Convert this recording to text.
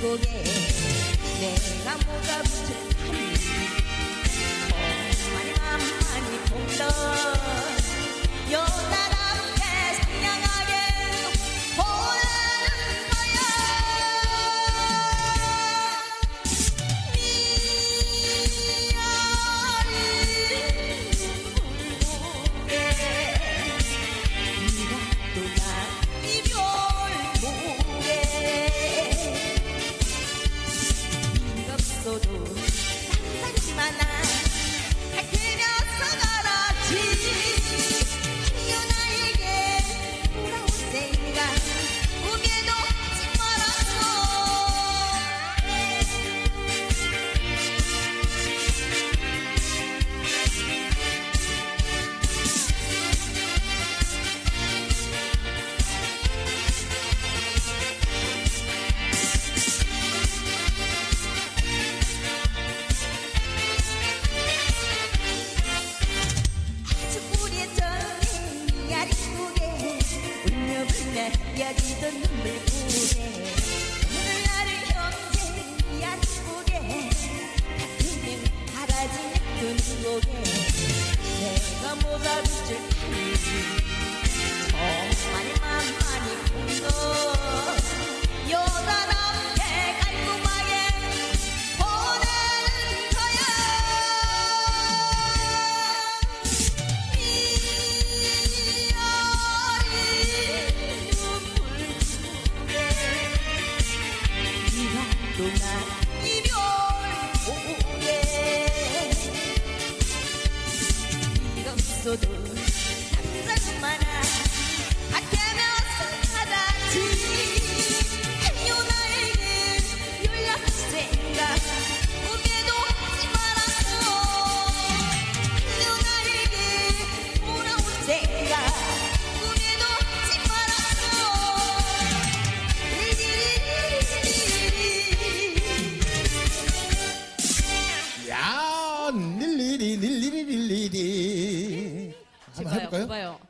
곡에 내가 뭐가 붙을 고개 내가 뭐가 부족하니 정말 만만히 본거 여자답게 깔끔하게 보내는 거야. 미안해 눈물구게 네가 또나 이별 생각. 꿈에도 하지 말았어 야, 닐리리 닐리리 볼까요? 봐요.